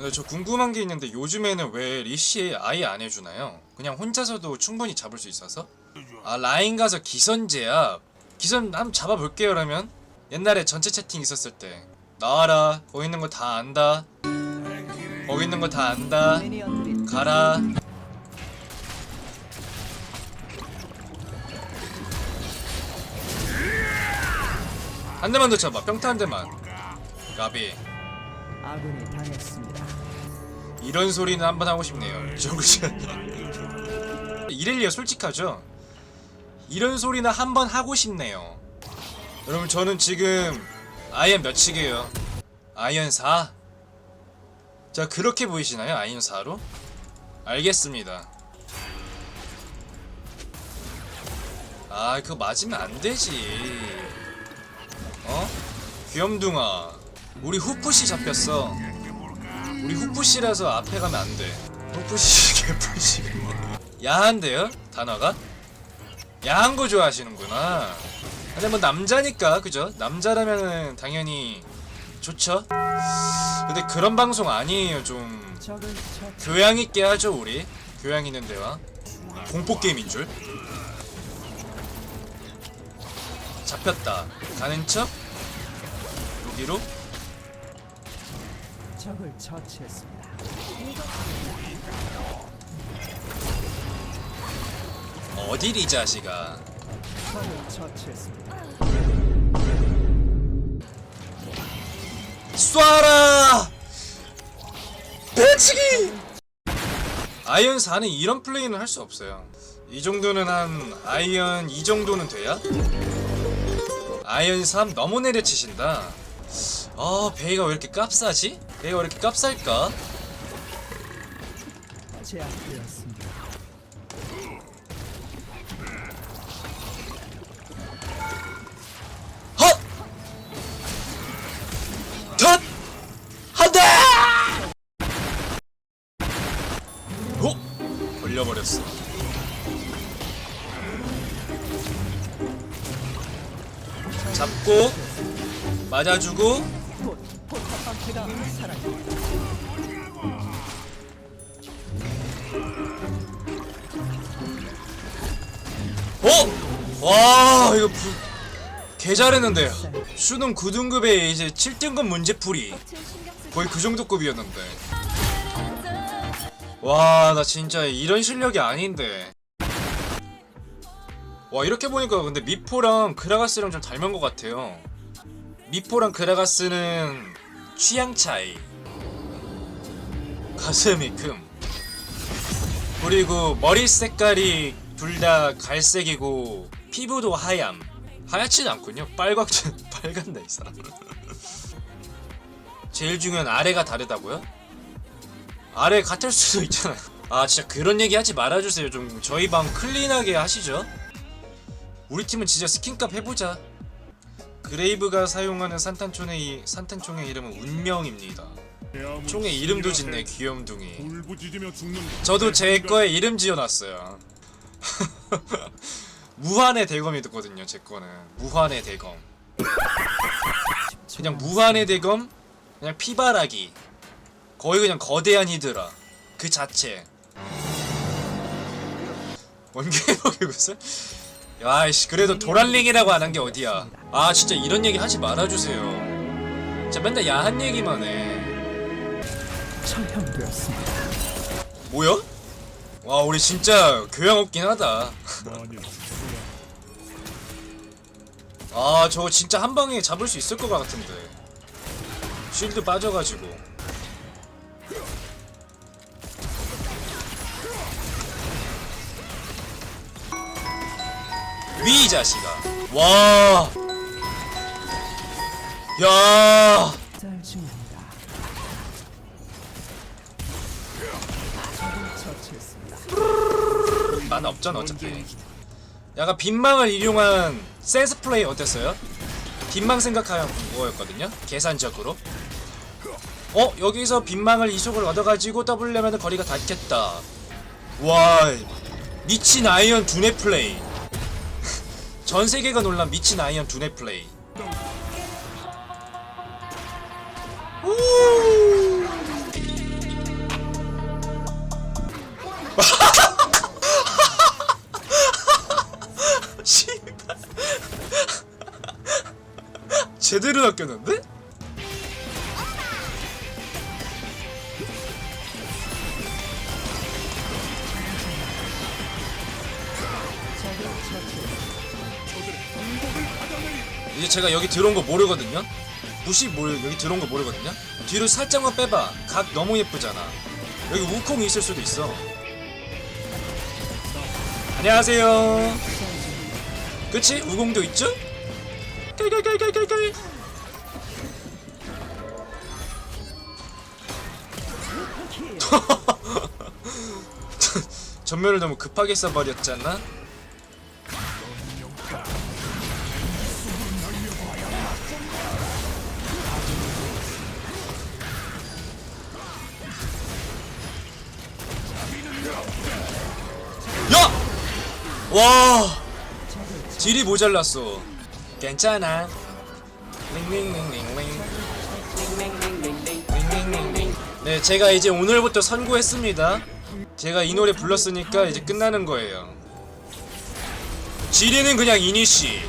근데 저 궁금한 게 있는데 요즘에는 왜 리시 아예 안 해주나요? 그냥 혼자서도 충분히 잡을 수 있어서? 아 라인 가서 기선 제압. 기선 한번 잡아볼게요 그러면. 옛날에 전체 채팅 있었을 때. 나와라. 거기 있는 거 다 안다. 거기 있는 거 다 안다. 가라. 한 대만 더 쳐봐. 평타 한 대만. 가비. 아군이 당했습니다. 이런 소리는 한번 하고 싶네요. 정신. 이렐리아 솔직하죠? 이런 소리는 한번 하고 싶네요. 여러분 저는 지금 아이언 몇이게요? 아이언 4? 자 그렇게 보이시나요? 아이언 4로? 알겠습니다. 아 그거 맞으면 안 되지. 어? 귀염둥아. 우리 후푸시 잡혔어. 우리 후푸시라서 앞에 가면 안 돼. 후푸시 개푸시. 야한데요? 단어가? 야한 거 좋아하시는구나. 근데 뭐 남자니까 그죠? 남자라면은 당연히 좋죠. 근데 그런 방송 아니에요. 좀. 교양 있게 하죠 우리. 교양 있는 대화. 공포 게임인 줄. 잡혔다. 가는 척? 여기로? 적을 처치했습니다. 어딜 이 자식아. 적을 처치했습니다. 쏴라! 배치기! 아이언 4는 이런 플레이는 할 수 없어요. 이 정도는 한 아이언 2 정도는 돼야? 아이언 3 너무 내려치신다. 아 베이가 왜 이렇게 깝싸지? 베이가 왜 이렇게 깝쌀까? 제압되었습니다. 잡고 맞아주고 어? 와 이거 부... 개 잘했는데. 수능 9등급에 이제 7등급 문제풀이. 거의 그 정도 급이었는데. 와 나 진짜 이런 실력이 아닌데. 와 이렇게 보니까 근데 미포랑 그라가스랑 좀 닮은 것 같아요. 미포랑 그라가스는 취향 차이 가슴이 큼. 그리고 머리 색깔이 둘 다 갈색이고 피부도 하얌 하얗진 않군요. 빨갛 빨간다 이 사람. 제일 중요한 아래가 다르다고요? 아래 같을 수도 있잖아요. 아 진짜 그런 얘기 하지 말아주세요. 좀 저희 방 클린하게 하시죠. 우리 팀은 진짜 스킨값 해보자. 그레이브가 사용하는 산탄총의 이- 산탄총의 이름은 운명입니다 총의 이름도 짓네 귀염둥이 저도 제 거에 이름 지어놨어요. 무한의 대검이거든요. 제 거는 무한의 대검. 그냥 무한의 대검, 그냥 피바라기. 거의 그냥 거대한 히드라 그 자체. 원개복이 무슨? 야이씨 그래도 도란링이라고 안 한 게 어디야? 아 진짜 이런 얘기 하지 말아주세요. 진짜 맨날 야한 얘기만 해. 처형되었습니다. 뭐야? 와 우리 진짜 교양 없긴 하다. 아 저거 진짜 한 방에 잡을 수 있을 것 같은데. 쉴드 빠져가지고. 위이 자식아. 와. 야, 만화 없잖아 어차피 약간 빈망을 이용한 센스 플레이 어땠어요? 빈망 생각하는 거였거든요 계산적으로 어? 여기서 빈망을 이속을 얻어가지고 더블려면 거리가 닿겠다 와 미친 아이언 두뇌 플레이 전세계가 놀란 미친 아이언 두뇌 플레이 오! 제대로 낚였는데? 이제 제가 여기 들어온 거 모르거든요? 무시 모르 여기 들어온 거 모르거든요? 뒤로 살짝만 빼봐 각 너무 예쁘잖아 여기 우콩이 있을 수도 있어 안녕하세요 그치? 우공도 있죠? 깔깔깔깔깔깔 전면을 너무 급하게 써버렸잖아? 야! 와! 딜이 모자랐어. 괜찮아. 링링링링링. 링링링링. 네, 제가 이제 오늘부터 선고했습니다. 제가 이 노래 불렀으니까 이제 끝나는 거예요. 지리는 그냥 이니시.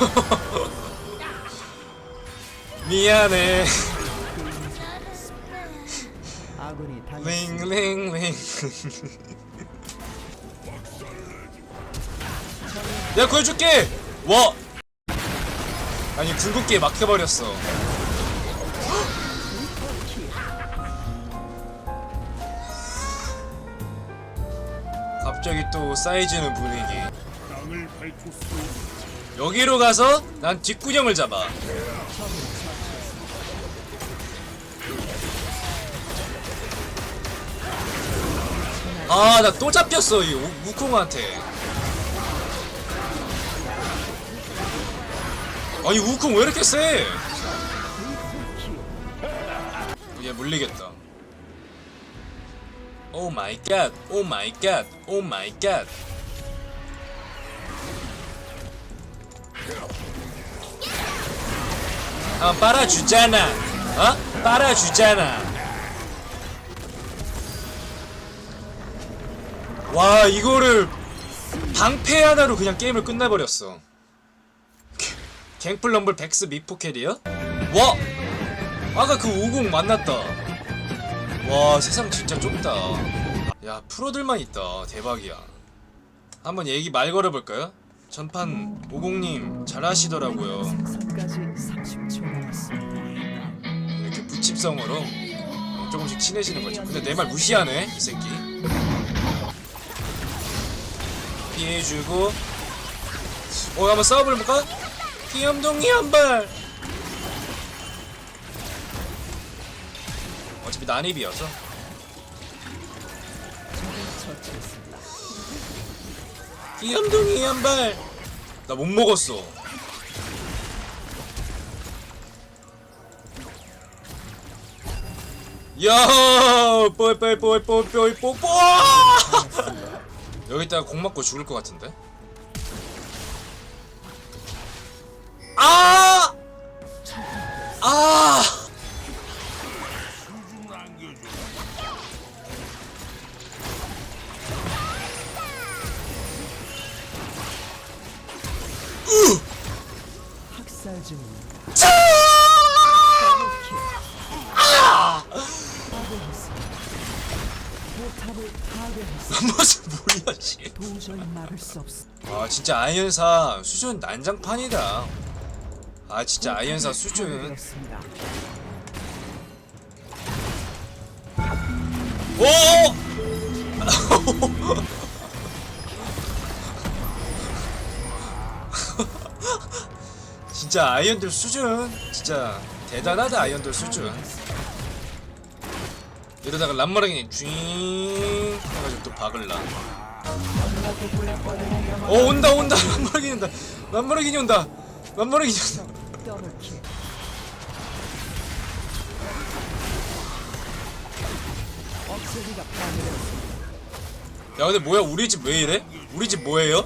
미안해. 링링링. 내가 구해줄게. 와. 아니 궁극기에 막혀버렸어. 갑자기 또 쌓여지는 분위기. 여기로 가서 난 뒷구녕을 잡아. 아, 나 또 잡혔어, 이 우- 우콩한테. 아니, 우콩 왜 이렇게 세? 얘 물리겠다. 오 마이 갓, 오 마이 갓, 오 마이 갓. 아, 빨아주잖아. 어? 빨아주잖아. 와 이거를 방패 하나로 그냥 게임을 끝내버렸어 갱플럼블 백스 미포켓이요? 와! 아까 그 50 만났다 와 세상 진짜 좁다 야 프로들만 있다 대박이야 한번 얘기 말 걸어볼까요? 전판 50님 잘하시더라고요 생선까지 30초 남았습니다. 이렇게 부칩성어로 조금씩 친해지는 거죠 근데 내 말 무시하네 이 새끼 피해주고. 어 한번 싸워볼까? 귀염둥이 한발. 어차피 난입이어서. 귀염둥이 한발. 나 못 먹었어. 야 뽀이 뽀이 뽀이 뽀이 뽀이 뽀 여기다가 공 맞고 죽을 것 같은데 아! 아! 학살. 포탑을 도저히 막을 수. 아 진짜 아이언사 수준 난장판이다. 아 진짜 아이언사 수준. 오! 진짜 아이언들 수준 진짜 대단하다 아이언들 수준. 이러다가 람마랑이 쥐 해가지고 또 박을라. 어 온다 온다 람마랑이 온다 람마랑이 온다 람마랑이 온다. 야 근데 뭐야 우리 집 왜 이래? 우리 집 뭐예요?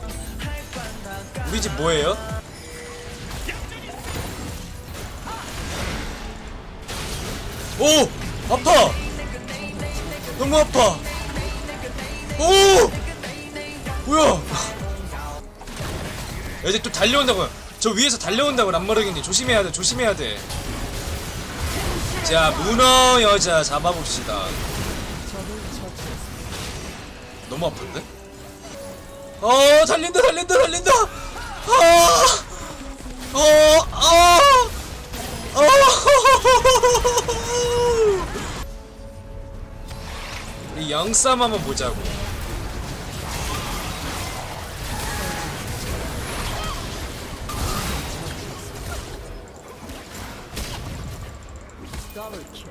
우리 집 뭐예요? 오! 아파! 너무 아파! 오! 뭐야? 이제 또 달려온다고요. 저 위에서 달려온다고 람마르기님 조심해야 돼. 조심해야 돼. 자 문어 여자 잡아봅시다. 너무 아픈데? 어 달린다 달린다 달린다. 아, 어, 아, 어. 이 영쌈 한번 보자고.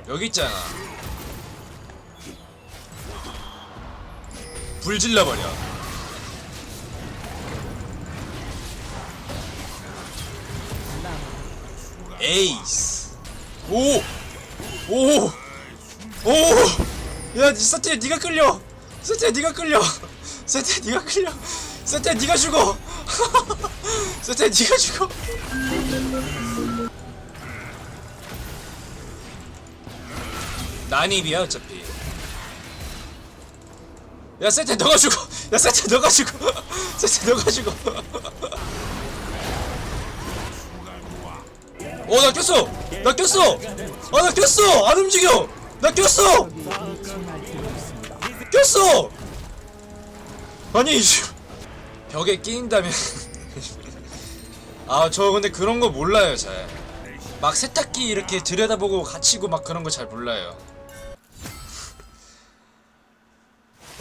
여기 있잖아. 불 질러버려. 에이스. 오! 오! 오! 야, 세트야, 네가 끌려. 세트야, 네가 끌려. 세트야, 네가 끌려. 세트야, 네가 죽어. 세트야, 네가 죽어. 난입이야 어차피. 야 세트 너가 죽어 야 세트 너가 죽어 세트 너가 죽어 어나 꼈어! 나 꼈어! 아나 꼈어! 안 움직여! 나 꼈어. 꼈어! 아니. 벽에 끼인다면. 아 저 근데 그런 거 몰라요 잘. 막 세탁기 이렇게 들여다보고 갇히고 막 그런 거 잘 몰라요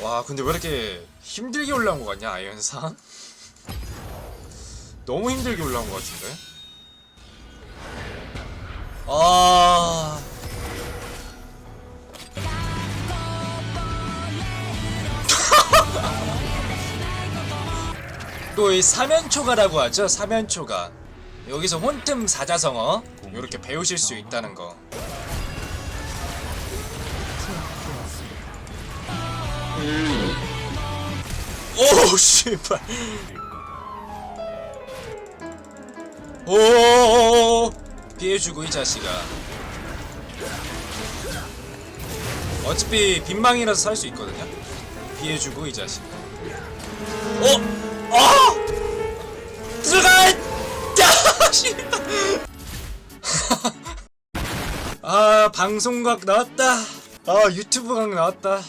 와 근데 왜 이렇게 힘들게 올라온 거 같냐 아이언산 너무 힘들게 올라온 거 같은데? 아. 또 이 사면초가라고 하죠 사면초가. 여기서 혼틈 사자성어 이렇게 배우실 수 있다는 거 오 씨발 오 피해주고 이 자식아 어차피 빈망이라서 살 수 있거든요 피해주고 이 자식아 어? 어? 들어가! 야! 씨발. 아 방송각 나왔다 아 유튜브 각 나왔다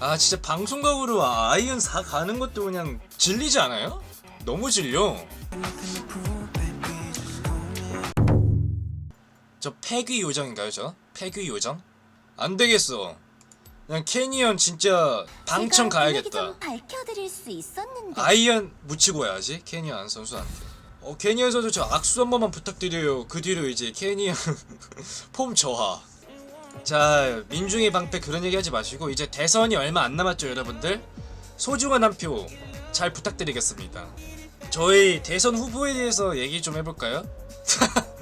아 진짜 방송각으로 아이언 4 가는 것도 그냥 질리지 않아요? 너무 질려. 저 폐귀 요정인가요 저? 폐귀 요정? 안 되겠어. 그냥 캐니언 진짜 방청 분위기 가야겠다. 좀 밝혀드릴 수 있었는데. 아이언 묻히고 와야지 캐니언 선수한테. 어 캐니언 선수 저 악수 한 번만 부탁드려요. 그 뒤로 이제 캐니언 폼 저하 자 민중의 방패 그런 얘기 하지 마시고 이제 대선이 얼마 안 남았죠 여러분들 소중한 한 표 잘 부탁드리겠습니다 저희 대선 후보에 대해서 얘기 좀 해볼까요?